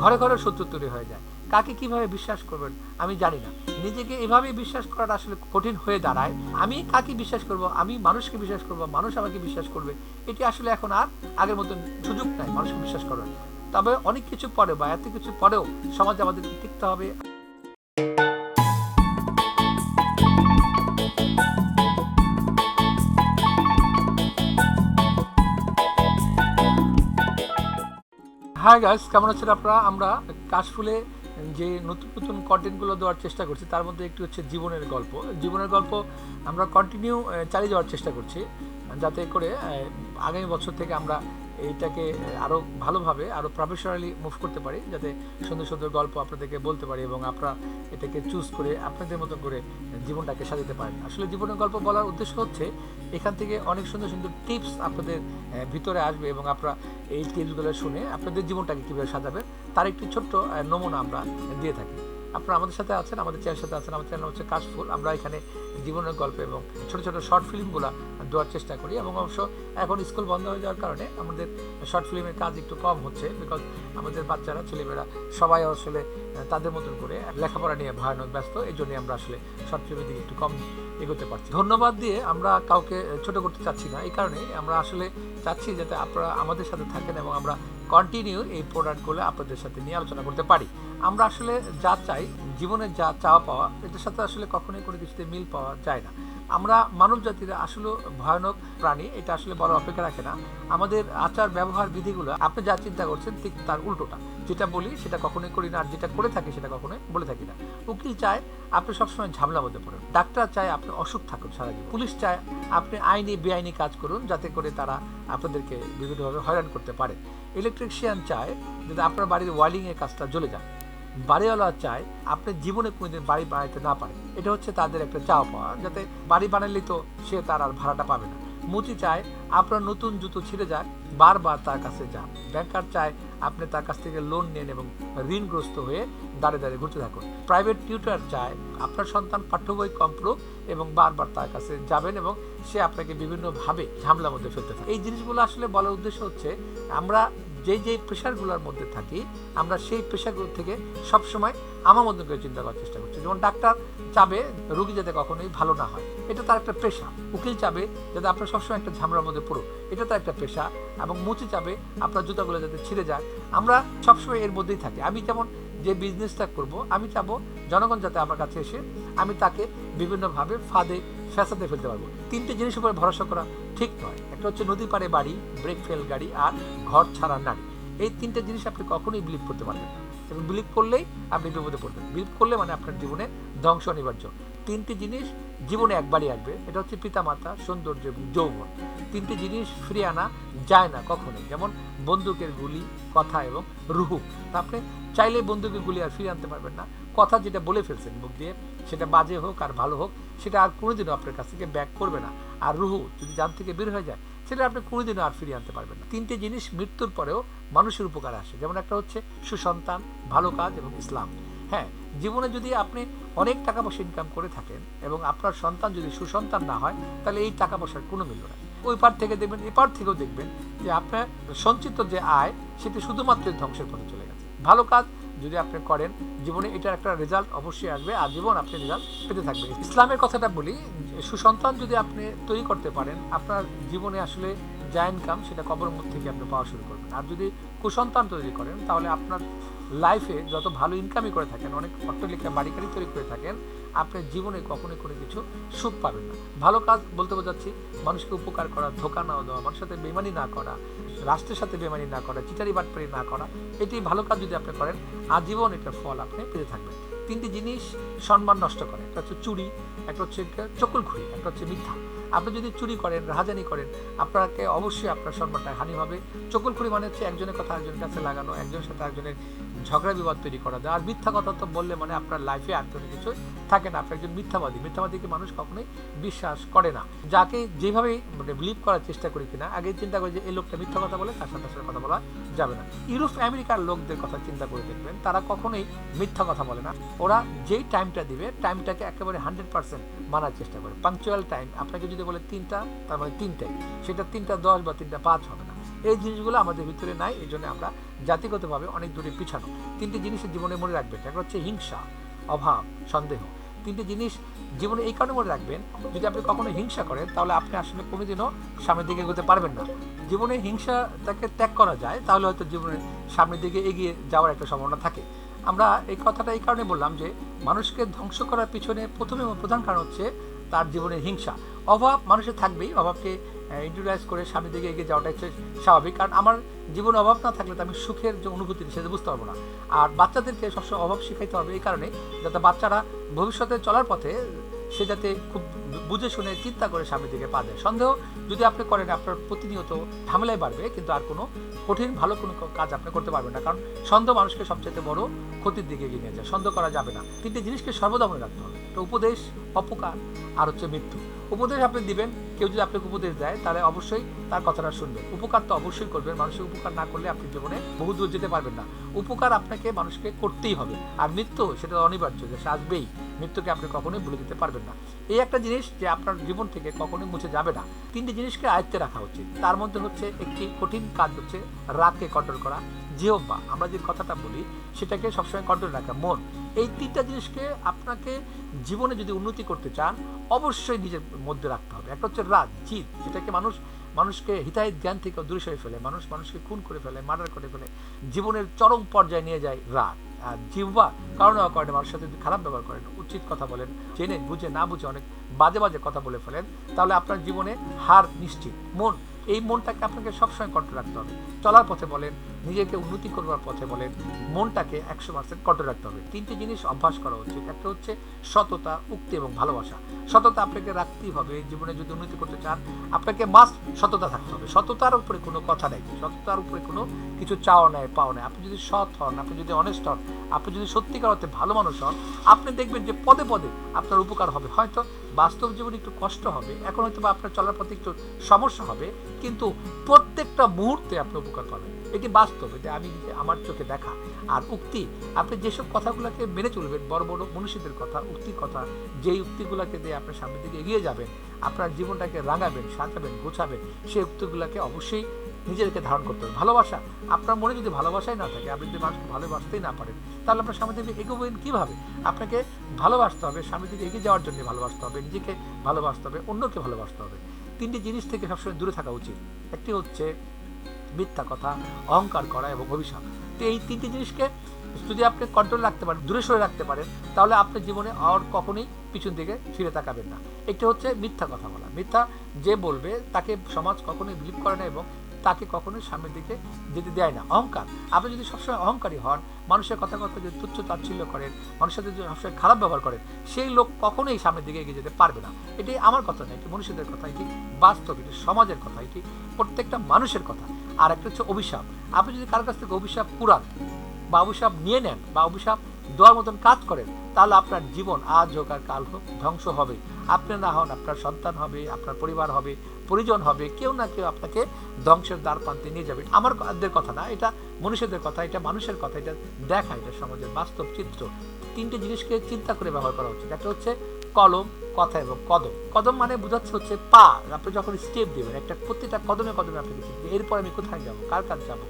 ঘরে ঘরে শত্রু তৈরি হয়ে যায়। কাকে কীভাবে বিশ্বাস করবেন? আমি জানি না। নিজেকে এভাবে বিশ্বাস করাটা আসলে কঠিন হয়ে দাঁড়ায়। আমি কাকে বিশ্বাস করব? আমি মানুষকে বিশ্বাস করব? মানুষ আমাকে বিশ্বাস করবে? এটি আসলে এখন আর আগের মতন সুযোগ নাই। মানুষকে বিশ্বাস করার। তবে অনেক কিছু পরে বা এত কিছু পরেও সমাজে আমাদের টিকতে হবে। হাই গাইস কেমন আছেন আপনারা? আমরা কাশফুলে যে নতুন নতুন কন্টেন্টগুলো দেওয়ার চেষ্টা করছি, তার মধ্যে একটি হচ্ছে জীবনের গল্প। জীবনের গল্প আমরা কন্টিনিউ চালিয়ে যাওয়ার চেষ্টা করছি, যাতে করে আগামী বছর থেকে আমরা এইটাকে আরও ভালোভাবে আরও প্রফেশনালি মুভ করতে পারি, যাতে সুন্দর সুন্দর গল্প আপনাদেরকে বলতে পারি এবং আপনারা এটাকে চুজ করে আপনাদের মতো করে জীবনটাকে সাজাতে পারেন। আসলে জীবনের গল্প বলার উদ্দেশ্য হচ্ছে, এখান থেকে অনেক সুন্দর সুন্দর টিপস আপনাদের ভিতরে আসবে এবং আপনারা এই টিপসগুলো শুনে আপনাদের জীবনটাকে কীভাবে সাজাবেন, তার একটি ছোট্ট নমুনা আমরা দিয়ে থাকি। আপনারা আমাদের সাথে আছেন, আমাদের চ্যানেলের সাথে আছেন, আমাদের চ্যানেল হচ্ছে কাশফুল। আমরা এখানে জীবনের গল্প এবং ছোটো ছোটো শর্ট ফিল্মগুলো দেওয়ার চেষ্টা করি এবং অবশ্য এখন স্কুল বন্ধ হয়ে যাওয়ার কারণে আমাদের শর্ট ফিল্মের কাজ একটু কম হচ্ছে বিকজ আমাদের বাচ্চারা, ছেলেমেয়েরা সবাই আসলে তাদের মতন করে লেখাপড়া নিয়ে ভয়ানক ব্যস্ত। এই জন্যই আমরা আসলে শর্ট ফিল্মের দিকে একটু কম এগোতে পারছি। ধন্যবাদ দিয়ে আমরা কাউকে ছোট করতে চাচ্ছি না। এই কারণে আমরা আসলে চাচ্ছি যাতে আপনারা আমাদের সাথে থাকেন এবং আমরা কন্টিনিউ এই প্রোডাক্টগুলো আপনাদের সাথে নিয়ে আলোচনা করতে পারি। আমরা আসলে যা চাই, জীবনে যা চাওয়া পাওয়া, এটার সাথে আসলে কখনোই কোনো কিছুতে মিল পাওয়া যায় না। আমরা মানব জাতিরা আসলে ভয়ানক প্রাণী, এটা আসলে বড় অপেক্ষা রাখে না। আমাদের আচার ব্যবহার বিধিগুলো আপনি যা চিন্তা করছেন, ঠিক তার উল্টোটা। যেটা বলি সেটা কখনোই করি না, আর যেটা করে থাকি সেটা কখনোই বলে থাকি না। উকিল চায় আপনি সবসময় ঝামেলা মধ্যে পড়েন। ডাক্তার চায় আপনি অসুখ থাকুন সারা জীবন পুলিশ চায় আপনি আইনি, বেআইনি কাজ করুন যাতে করে তারা আপনাদেরকে বিভিন্নভাবে হয়রান করতে পারে। ইলেকট্রিশিয়ান চায় যাতে আপনার বাড়ির ওয়ারিংয়ের কাজটা জ্বলে যায়। বাড়িওয়ালা চায় আপনি জীবনে কোনোদিন বাড়ি বানাইতে না পারে এটা হচ্ছে তাদের একটা চাওয়া পাওয়া, যাতে বাড়ি বানালেই তো সে তার আর ভাড়াটা পাবে না। মুচি চায়, আপনার নতুন জুতো ছিঁড়ে যাক বারবার তার কাছে যান। ব্যাংকার চায়, আপনি তার কাছ থেকে লোন নেন এবং ঋণগ্রস্ত হয়ে দাঁড়িয়ে দাঁড়িয়ে ঘুরতে থাকুন। প্রাইভেট টিউটার চায়, আপনার সন্তান পাঠ্য বই কম পড়ুক এবং বারবার তার কাছে যাবেন এবং সে আপনাকে বিভিন্নভাবে ঝামেলার মধ্যে ফেলতে থাকে। এই জিনিসগুলো আসলে বলার উদ্দেশ্য হচ্ছে, আমরা যেই যেই প্রেশারগুলোর মধ্যে থাকি, আমরা সেই প্রেশারগুলো থেকে সবসময় আমার মধ্যে করে চিন্তা করার চেষ্টা করছি। যেমন ডাক্তার চাবে রোগী যাতে কখনোই ভালো না হয়। এটা তার একটা পেশা উকিল চাবে যাতে আপনার সবসময় একটা ঝামেলার মধ্যে পড়ুক। এটা তার একটা পেশা এবং মুচি চাবে আপনার জুতাগুলো যাতে ছিঁড়ে যায়। আমরা সবসময় এর মধ্যেই থাকি। আমি যেমন যে বিজনেসটা করব, আমি চাবো জনগণ যাতে আমার কাছে এসে আমি তাকে বিভিন্নভাবে ফাঁদে ফ্যাসাতে ফেলতে পারব। তিনটে জিনিস উপরে ভরসা করা ঠিক নয়। একটা হচ্ছে নদী পারে বাড়ি ব্রেক ফেল গাড়ি আর ঘর ছাড়া নারী। এই তিনটে জিনিস আপনি কখনোই বিলিভ করতে পারবেন না। এবং বিলিভ করলেই আপনি বিপদে পড়বেন। বিলিভ করলে মানে আপনার জীবনে ধ্বংস অনিবার্য। তিনটি জিনিস জীবনে একবারই আসবে। এটা হচ্ছে পিতামাতা, সৌন্দর্য এবং যৌবন। তিনটি জিনিস ফিরিয়ে আনা যায় না কখনোই। যেমন বন্দুকের গুলি, কথা এবং রুহু। তা আপনি চাইলে বন্দুকের গুলি আর ফিরিয়ে আনতে পারবেন না। কথা যেটা বলে ফেলছেন মুখ দিয়ে, সেটা বাজে হোক আর ভালো হোক, সেটা আর কোনোদিনও আপনার কাছ থেকে ব্যাক করবে না। আর রুহু যদি জান থেকে বের হয়ে যায়, সেটা আপনি কোনোদিনও আর ফিরিয়ে আনতে পারবেন না। তিনটে জিনিস মৃত্যুর পরেও মানুষের উপকারে আসে। যেমন একটা হচ্ছে সুসন্তান, ভালো কাজ এবং ইসলাম। হ্যাঁ জীবনে যদি আপনি অনেক টাকা পয়সা ইনকাম করে থাকেন এবং আপনার সন্তান যদি সুসন্তান না হয়, তাহলে এই টাকা পয়সার কোনো মূল্য নাই। ওই পার থেকে দেখবেন এপার থেকেও দেখবেন যে আপনার সঞ্চিত যে আয়, সেটি শুধুমাত্র ধ্বংসের পথে চলে গেছে। ভালো কাজ যদি আপনি করেন, জীবনে এটার একটা রেজাল্ট অবশ্যই আসবে আজীবন আপনি রেজাল্ট পেতে থাকবেন। ইসলামের কথাটা বলি, সুসন্তান যদি আপনি তৈরি করতে পারেন, আপনার জীবনে আসলে যা ইনকাম সেটা কবর মধ্যে থেকে আপনি পাওয়া শুরু করবেন। আর যদি কুসন্তান তৈরি করেন, তাহলে আপনার লাইফে যত ভালো ইনকামই করে থাকেন, অনেক অট্টলিকা বাড়ি গাড়ি তৈরি করে থাকেন, আপনার জীবনে কখনোই কোনো কিছু সুখ পাবেন না। ভালো কাজ বলতে বোঝাচ্ছি, মানুষকে উপকার করা, ধোকা না দেওয়া, মানুষের সাথে বেমানি না করা, রাষ্ট্রের সাথে বেমানি না করা, চিটারি বাটপারি না করা, এটি ভালো কাজ যদি আপনি করেন, আজীবন এটার ফল আপনি পেতে থাকবেন। তিনটি জিনিস সম্মান নষ্ট করে, একটা হচ্ছে চুরি, একটা হচ্ছে চকুল খুঁড়ি একটা হচ্ছে মিথ্যা। আপনি যদি চুরি করেন, রাহাজানি করেন, আপনাকে অবশ্যই আপনার সম্মানটা হানি হবে। চকুলখুরি মানে হচ্ছে একজনের কথা একজনের কাছে লাগানো, একজনের সাথে একজনের ঝগড়া বিবাদ তৈরি করা যায়। আর মিথ্যা কথা তো বললে মানে আপনার লাইফে আর কোনো কিছু থাকে না। আপনি একজন মিথ্যাবাদী। মিথ্যাবাদীকে মানুষ কখনোই বিশ্বাস করে না। যাকে যেভাবে মানে বিলিভ করার চেষ্টা করি কিনা, আগে চিন্তা করি যে এই লোকটা মিথ্যা কথা বলে, তার সাথে আসলে কথা বলা যাবে না। ইউরোপ, আমেরিকার লোকদের কথা চিন্তা করে দেখবেন, তারা কখনোই মিথ্যা কথা বলে না। ওরা যেই টাইমটা দিবে টাইমটাকে একেবারে হান্ড্রেড পার্সেন্ট মানার চেষ্টা করে। পাংচুয়াল টাইম আপনাকে যদি বলে তিনটা, তার মানে তিনটাই। সেটা তিনটা দশ বা তিনটা পাঁচ হবে না। এই জিনিসগুলো আমাদের ভিতরে নাই, এই জন্য আমরা জাতিগতভাবে অনেক দূরে পিছানো। তিনটি জিনিসের জীবনে মনে রাখবেন একটা হচ্ছে হিংসা, অভাব, সন্দেহ। তিনটি জিনিস জীবনে এই কারণে মনে রাখবেন, যদি আপনি কখনো হিংসা করেন, তাহলে আপনি আসলে কোনোদিনও সামনের দিকে এগোতে পারবেন না। জীবনে হিংসাটাকে ত্যাগ করা যায়, তাহলে হয়তো জীবনে সামনের দিকে এগিয়ে যাওয়ার একটা সম্ভাবনা থাকে। আমরা এই কথাটা এই কারণে বললাম যে, মানুষকে ধ্বংস করার পিছনে প্রথম প্রধান কারণ হচ্ছে তার জীবনের হিংসা। অভাব মানুষের থাকবেই, অভাবকে ইন্ট্রোডাইজ করে সামনের দিকে এগিয়ে যাওয়াটা হচ্ছে স্বাভাবিক। কারণ আমার জীবনে অভাব না থাকলে তো আমি সুখের যে অনুভূতি সেটা বুঝতে পারব না। আর বাচ্চাদেরকে সবসময় অভাব শেখাইতে হবে এই কারণে যাতে বাচ্চারা ভবিষ্যতে চলার পথে সে যাতে খুব বুঝে শুনে, চিন্তা করে সামনের দিকে পা দেয়। সন্দেহ যদি আপনি করেন, আপনার প্রতিনিয়ত ঝামেলায় বাড়বে, কিন্তু আর কোনো কঠিন, ভালো কোনো কাজ আপনি করতে পারবেন না। কারণ সন্দেহ মানুষকে সবচেয়ে বড় ক্ষতির দিকে এগিয়ে নিয়ে যায়। সন্দেহ করা যাবে না। তিনটে জিনিসকে সর্বদা মনে রাখতে হবে। তো উপদেশ, অপকার আর হচ্ছে মৃত্যু। উপদেশ আপনি দিবেন, কেউ যদি আপনাকে উপদেশ দেয়, তাহলে অবশ্যই তার কথাটা শুনবেন। উপকার তো অবশ্যই করবেন, মানুষের উপকার না করলে আপনি জীবনে বহু দূর যেতে পারবেন না। উপকার আপনাকে মানুষকে করতেই হবে। আর মৃত্যু, সেটা অনিবার্য যে আসবেই। মৃত্যুকে আপনি কখনোই ভুলে দিতে পারবেন না। এই একটা জিনিস যে আপনার জীবন থেকে কখনোই মুছে যাবে না। তিনটি জিনিসকে আয়ত্তে রাখা উচিত তার মধ্যে হচ্ছে একটি কঠিন কাজ হচ্ছে রাগকে কন্ট্রোল করা। জিহ্বা, আমরা যে কথাটা বলি, সেটাকে সবসময় কন্ট্রোল রাখা, মন। এই তিনটা জিনিসকে আপনাকে জীবনে যদি উন্নতি করতে চান, অবশ্যই নিজের মধ্যে রাখতে হবে। একটা হচ্ছে রাগ জিদ, যেটাকে মানুষ, মানুষকে হিতাহিত জ্ঞান থেকে দূরে সরে ফেলে, মানুষ মানুষকে খুন করে ফেলে মার্ডার করে ফেলে। জীবনের চরম পর্যায়ে নিয়ে যায় রাগ জিহ্বা কারণে অকারণে মানুষের সাথে খারাপ ব্যবহার করেন, উচিত কথা বলেন, জেনে, বুঝে, না বুঝে অনেক বাজে বাজে কথা বলে ফেলেন, তাহলে আপনার জীবনে হার নিশ্চিত। মন, এই মনটাকে আপনাকে সবসময় কন্ট্রোল রাখতে হবে। চলার পথে বলেন নিজেকে উন্নতি করবার পথে বলেন মনটাকে একশো পার্সেন্ট কন্ট্রোল রাখতে হবে। তিনটি জিনিস অভ্যাস করা উচিত। একটা হচ্ছে সততা, উক্তি এবং ভালোবাসা। সততা আপনাকে রাখতেই হবে। জীবনে যদি উন্নতি করতে চান, আপনাকে মাস্ট সততা থাকতে হবে। সততার উপরে কোনো কথা নেই। সততার উপরে কোনো কিছু চাওয়া নেয় পাওয়া নেই। আপনি যদি সৎ হন, আপনি যদি অনেস্ট হন, আপনি যদি সত্যিকার অর্থে ভালো মানুষ হন, আপনি দেখবেন যে পদে পদে আপনার উপকার হবে। হয়তো বাস্তব জীবনে একটু কষ্ট হবে, এখন হয়তো বা আপনার চলার পথে একটু সমস্যা হবে, কিন্তু প্রত্যেকটা মুহূর্তে আপনি উপকার পাবেন। এটি বাস্তব, এটা আমি আমার চোখে দেখা। আর উক্তি, আপনি যেসব কথাগুলোকে মেনে চলবেন, বড় বড় মনীষীদের কথা, উক্তির কথা, যেই উক্তিগুলোকে দিয়ে আপনার সামনের দিকে এগিয়ে যাবেন, আপনার জীবনটাকে রাঙাবেন, সাজাবেন, গোছাবেন, সেই উক্তিগুলোকে অবশ্যই নিজেদেরকে ধারণ করতে হবে। ভালোবাসা, আপনার মনে যদি ভালোবাসাই না থাকে, আপনি যদি মানুষকে ভালোবাসতেই না পারেন, তাহলে আপনার সামনে দিকে এগোবেন কীভাবে? আপনাকে ভালোবাসতে হবে, সামনের দিকে এগিয়ে যাওয়ার জন্য ভালোবাসতে হবে, নিজেকে ভালোবাসতে হবে, অন্যকে ভালোবাসতে হবে। তিনটি জিনিস থেকে সবসময় দূরে থাকা উচিত। একটি হচ্ছে মিথ্যা কথা, অহংকার করা এবং অভিশাপ। তো এই তিনটি জিনিসকে যদি আপনি কন্ট্রোল রাখতে পারেন, দূরে সরে রাখতে পারেন, তাহলে আপনার জীবনে আর কখনোই পিছন দিকে ফিরে তাকাবেন না। একটি হচ্ছে মিথ্যা কথা বলা। মিথ্যা যে বলবে, তাকে সমাজ কখনোই বিলিভ করে না এবং তাকে কখনোই সামনের দিকে যেতে দেয় না। অহংকার। আপনি যদি সবসময় অহংকারী হন, মানুষের কথা কথা যদি তুচ্ছ তাচ্ছিল্য করেন, মানুষের সাথে যদি সবসময় খারাপ ব্যবহার করেন, সেই লোক কখনোই সামনের দিকে এগিয়ে যেতে পারবে না। এটি আমার কথা নয় এটি মনুষ্যদের কথা, এটি বাস্তব, এটি সমাজের কথা, এটি প্রত্যেকটা মানুষের কথা। আর একটা হচ্ছে অভিশাপ। আপনি যদি কারোর কাছ থেকে অভিশাপ পুরান বা অভিশাপ নিয়ে নেন বা অভিশাপ দেওয়ার মতন কাজ করেন, তাহলে আপনার জীবন আজ হোক আর কাল হোক ধ্বংস হবে। আপনি না হন, আপনার সন্তান হবে, আপনার পরিবার হবে পরিজন হবে, কেউ না কেউ আপনাকে ধ্বংসের দ্বার প্রান্তে নিয়ে যাবে। আমার দের কথা না, এটা মনুষ্যদের কথা, এটা মানুষের কথা, এটা দেখা, এটা সমাজের বাস্তব চিত্র। তিনটে জিনিসকে চিন্তা করে ব্যবহার করা উচিত। একটা হচ্ছে কলম, কথা এবং কদম। কদম মানে বোঝাচ্ছে হচ্ছে পা। আপনি যখন স্টেপ দেবেন, একটা প্রত্যেকটা কদমে কদমে আপনাকে চিনতে এরপর আমি কোথায় যাব, কার কাছে যাব,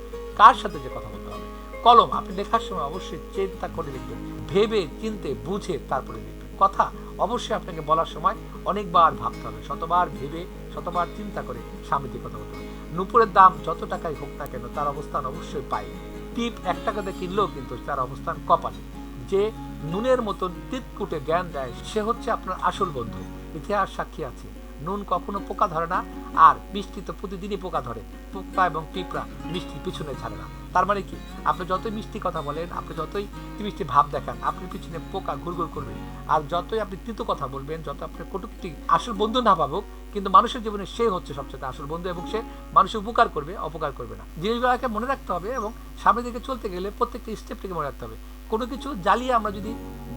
কার সাথে যে কথা বলতে হবে। কলম, আপনি লেখার সময় অবশ্যই চিন্তা করে লিখবেন, ভেবে, চিনতে, বুঝে তারপরে লিখবেন। কথা অবশ্যই আপনাকে বলার সময় অনেকবার ভাবতে হবে, শতবার ভেবে, শতবার চিন্তা করে স্বামীতে কথা বলতে হবে। নুপুরের দাম যত টাকাই হোক না কেন তার অবস্থান অবশ্যই পায় টিপ এক টাকাতে কিনলেও কিন্তু তার অবস্থান কপালে। যে নুনের মতন তিতকুটে জ্ঞান দেয়, সে হচ্ছে আপনার আসল বন্ধু। ইতিহাস সাক্ষী আছে। নুন কখনো পোকা ধরে না, আর মিষ্টি তো প্রতিদিনই পোকা ধরে। পোকা এবং পিঁপড়া মিষ্টি পিছনে ছাড়ে না। তার মানে কি? আপনি যতই মিষ্টি কথা বলেন, আপনি যতই মিষ্টি ভাব দেখান আপনি পিছনে পোকা ঘুরঘুর করবে। আর যতই আপনি তিতো কথা বলবেন যত আপনার কটুক্তি আসল বন্ধু না পাবুক কিন্তু মানুষের জীবনে সে হচ্ছে সবচেয়ে আসল বন্ধু এবং সে মানুষের উপকার করবে, অপকার করবে না। জিনিসগুলোকে মনে রাখতে হবে এবং সামনের দিকে চলতে গেলে প্রত্যেকটা স্টেপটিকে মনে রাখতে হবে। কোনো কিছু জ্বালিয়ে আমরা যদি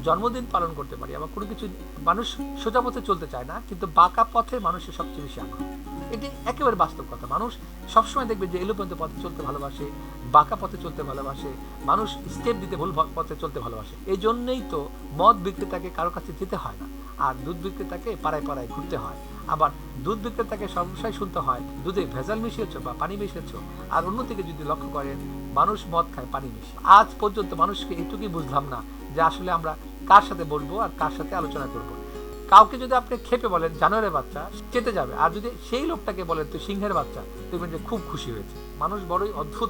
জন্মদিন পালন করতে পারি, আবার কোনো কিছু মানুষ সোজা পথে চলতে চায় না, কিন্তু বাঁকা পথে মানুষের সবচেয়ে বেশি আগ্রহ। এটি একেবারে বাস্তব কথা। মানুষ সবসময় দেখবে যে এলোপন্ত পথে চলতে ভালোবাসে, বাঁকা পথে চলতে ভালোবাসে, মানুষ স্টেপ দিতে ভুল পথে চলতে ভালোবাসে। এই জন্যই তো মদ বিক্রেতাকে কারও কাছে যেতে হয় না, আর দুধ বিক্রেতাকে পাড়ায় পাড়ায় ঘুরতে হয়। আবার দুধ বিক্রেতাকে সবসময় শুনতে হয়, দুধে ভেজাল মিশিয়েছ বা পানি মিশিয়েছ, আর অন্যদিকে যদি লক্ষ্য করেন, মানুষ মদ খায় পানি মিশিয়ে। আজ পর্যন্ত মানুষকে এটুকুই বুঝলাম না যে আসলে আমরা কার সাথে বসবো আর কার সাথে আলোচনা করব। কাউকে যদি আপনি খেপে বলেন, জানোয়ারের বাচ্চা, চেতে যাবে। আর যদি সেই লোকটাকে বলেন, তুই সিংহের বাচ্চা দেখবেন যে খুব খুশি হয়েছে। মানুষ বড়ই অদ্ভুত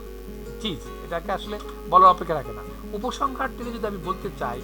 চিজ। এটাকে আসলে বলার অপেক্ষা রাখে না। উপসংহার থেকে যদি আমি বলতে চাই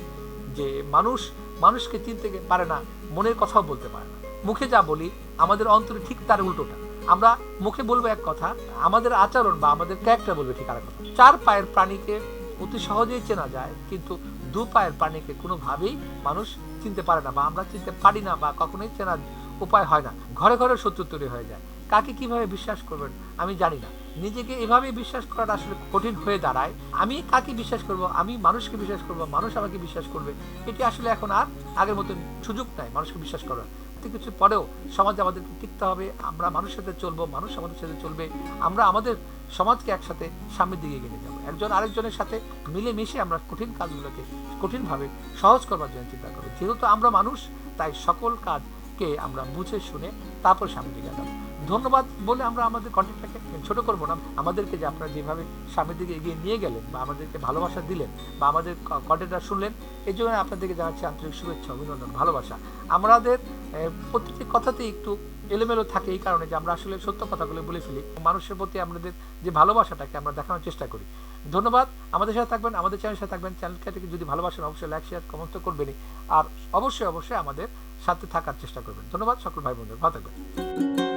যে মানুষ, মানুষকে চিনতে পারে না, মনের কথাও বলতে পারে না। মুখে যা বলি, আমাদের অন্তরে ঠিক তার উল্টোটা। আমরা মুখে বলব এক কথা, আমাদের আচরণ বা আমাদের ক্যারেক্টার বলবে ঠিক আর কথা। চার পায়ের প্রাণীকে অতি সহজেই চেনা যায়, কিন্তু দু পায়ের প্রাণীকে কোনোভাবেই মানুষ চিনতে পারে না বা আমরা চিনতে পারি না বা কখনোই চেনার উপায় হয় না। ঘরে ঘরে শত্রু তৈরি হয়ে যায়। কাকে কীভাবে বিশ্বাস করবেন আমি জানি না। নিজেকে এভাবে বিশ্বাস করাটা আসলে কঠিন হয়ে দাঁড়ায়। আমি কাকে বিশ্বাস করব? আমি মানুষকে বিশ্বাস করব? মানুষ আমাকে বিশ্বাস করবে? এটি আসলে এখন আর আগের মতন সুযোগ নাই মানুষকে বিশ্বাস করার। এতে কিছু পরেও সমাজে আমাদেরকে টিকতে হবে, আমরা মানুষের সাথে চলবো, মানুষ আমাদের সাথে চলবে, আমরা আমাদের সমাজকে একসাথে সামনের দিকে নিয়ে যাব। একজন আরেকজনের সাথে মিলেমিশে আমরা কঠিন কাজগুলোকে কঠিনভাবে সহজ করবার জন্য চিন্তা করব। যেহেতু আমরা মানুষ, তাই সকল কাজকে আমরা বুঝে শুনে তারপর সামনের দিকে যাব ধন্যবাদ বলে আমরা আমাদের কন্টেন্টটাকে ছোট করব না। আমাদেরকে যে আপনারা যেভাবে সামনের দিকে এগিয়ে নিয়ে গেলেন বা আমাদেরকে ভালোবাসা দিলেন বা আমাদের কন্টেন্টটা শুনলেন এই জন্য আপনাদেরকে জানাচ্ছি আন্তরিক শুভেচ্ছা, অভিনন্দন, ভালোবাসা। আমাদের প্রত্যেকটি কথাতেই একটু এলোমেলো থাকে এই কারণে যে আমরা আসলে সত্য কথাগুলো বলে ফেলি। মানুষের প্রতি আমাদের যে ভালোবাসাটাকে আমরা দেখানোর চেষ্টা করি। ধন্যবাদ। আমাদের সাথে থাকবেন, আমাদের চ্যানেলের সাথে থাকবেন। চ্যানেলটাকে যদি ভালোবাসেন অবশ্যই লাইক শেয়ার কমেন্ট তো করবেনই। আর অবশ্যই অবশ্যই আমাদের সাথে থাকার চেষ্টা করবেন। ধন্যবাদ, সকল ভাই বোনদের ভালো থাকবেন।